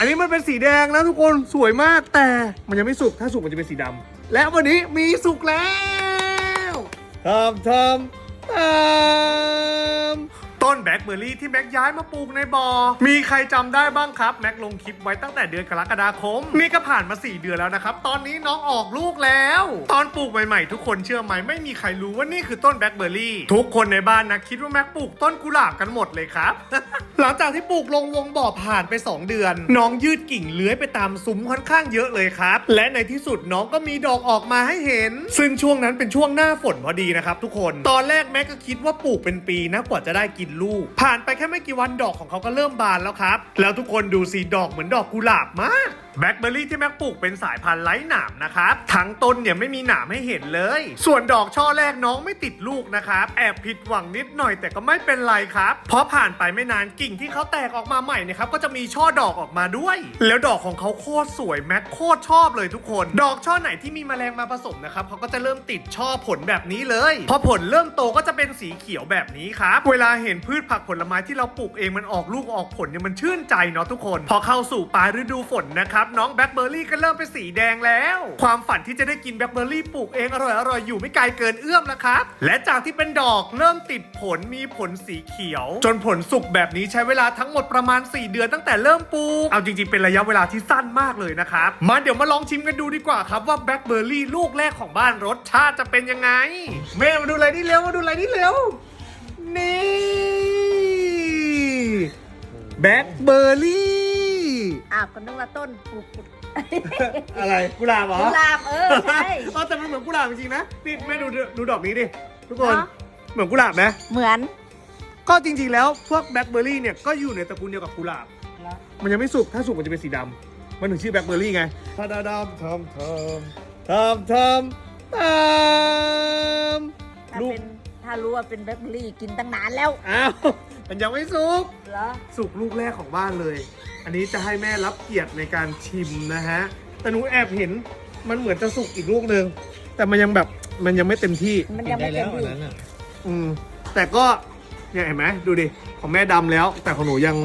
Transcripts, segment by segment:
อันนี้มันเป็นสีแดงนะทุกคนสวยมากแต่มันยังไม่สุกถ้าสุกมันจะเป็นสีดำและวันนี้มีสุกแล้วทำทำทำต้นแบล็คเบอร์รี่ที่แม็กย้ายมาปลูกในบอ่อมีใครจำได้บ้างครับ แม็กลงคลิปไว้ตั้งแต่เดือนกรกฎาคม นี่ก็ผ่านมา 4 เดือนแล้วนะครับ ตอนนี้น้องออกลูกแล้ว ตอนปลูกใหม่ๆ ทุกคนเชื่อไหมไม่มีใครรู้ว่านี่คือต้นแบล็คเบอร์รี่ทุกคนในบ้านนะคิดว่าแม็กปลูกต้นกุหลาบกันหมดเลยครับ หลังจากที่ปลูกลงวงบ่อผ่านไป 2 เดือน น้องยืดกิ่งเลื้อยไปตามซุ้มค่อนข้างเยอะเลยครับ และในที่สุดน้องก็มีดอกออกมาให้เห็น ซึ่งช่วงนั้นเป็นช่วงหน้าฝนพอดีนะครับทุกคน ตอนแรกแม็กก็คิดว่าปลูกเป็นปีนะกว่าจะได้กินลูก ผ่านไปแค่ไม่กี่วันดอกของเขาก็เริ่มบานแล้วครับ แล้วทุกคนดูสีดอกเหมือนดอกกุหลาบมากแบล็คเบอร์รี่ที่แม็กปลูกเป็นสายพันธุ์ไร้หนามนะครับ ทั้งต้นเนี่ยไม่มีหนามให้เห็นเลย ส่วนดอกช่อแรกน้องไม่ติดลูกนะครับ แอบผิดหวังนิดหน่อยแต่ก็ไม่เป็นไรครับ เพราะผ่านไปไม่นานกิ่งที่เขาแตกออกมาใหม่นะครับก็จะมีช่อดอกออกมาด้วย แล้วดอกของเขาโคตรสวยแม็กโคตรชอบเลยทุกคน ดอกช่อไหนที่มีแมลงมาผสมนะครับเขาก็จะเริ่มติดช่อผลแบบนี้เลย พอผลเริ่มโตก็จะเป็นสีเขียวแบบนี้ครับ เวลาเห็นพืชผักผลไม้ที่เราปลูกเองมันออกลูกออกผลเนี่ยมันชื่นใจเนาะทุกคน พอเข้าสู่ปลายฤดูฝนนะครับน้องแบล็คเบอร์รี่ก็เริ่มเป็นสีแดงแล้ว ความฝันที่จะได้กินแบล็คเบอร์รี่ปลูกเองอร่อยๆอยู่ไม่ไกลเกินเอื้อมแล้วครับและจากที่เป็นดอกเริ่มติดผลมีผลสีเขียว จนผลสุกแบบนี้ใช้เวลาทั้งหมดประมาณ 4 เดือนตั้งแต่เริ่มปลูก เอาจริงๆ เป็นระยะเวลาที่สั้นมากเลยนะครับมาเดี๋ยวมาลองชิมกันดูดีกว่าครับว่าแบล็คเบอร์รี่ลูกแรกของบ้านรสชาติจะเป็นยังไงแม่มาดูอะไรนี่เร็วมาดูอะไรนี่เร็วนี่แบล็คเบอร์รี่าวก็นึกว่าต้นปลูกอะไรกุหลาบเหรอกุหลาบเออใช่เออแต่มันเหมือนกุหลาบจริงๆนะนี่แม่ดูดูดอกนี้ดิทุกคนเนอะเหมือนกุหลาบไหมเหมือน ก็จริงๆแล้วพวกแบล็คเบอร์รี่เนี่ยก็อยู่ในตระกูลเดียวกับกุหลาบ มันยังไม่สุกถ้าสุกมันจะเป็นสีดำมันถึงชื่อแบล็คเบอร์รี่ไงทาดาดำทำทำทำทำทำถ้าลูกเป็น ถ้ารู้ว่าเป็นแบล็คเบอร์รี่กินตั้งนานแล้วอ้าวมันยังไม่สุก เหรอสุกลูกแรกของบ้านเลย อันนี้จะให้แม่รับเกียรติในการชิมนะฮะ แต่หนูแอบเห็นมันเหมือนจะสุกอีกลูกหนึ่งแต่มันยังแบบมันยังไม่เต็มที่ มันกิยังนได้ไม่แล้เต็มวอันที่นั้นอะอืมแต่ก็เนี่ยเห็นไหมดูดิของแม่ดำแล้ว แต่ของหนูยัง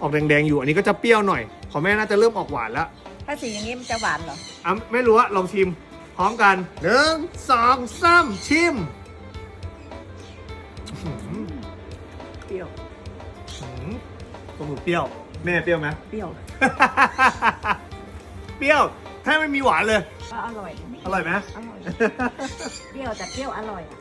ออกแดงๆอยู่ อันนี้ก็จะเปรี้ยวหน่อย ของแม่น่าจะเริ่มออกหวานแล้วถ้าสีอย่างนี้มันจะหวานเหรออะไม่รู้อะลองชิม พร้อมกันหนึ่งสองสามชิม เปรี้ยวอืมของหนูเปรี้ยว แม่เปรี้ยวไหม เปรี้ยวเปรี้ยวแทบไม่มีหวานเลย ก็อร่อย อร่อยไหม อร่อย เปรี้ยวแต่เปรี้ยวอร่อยอะ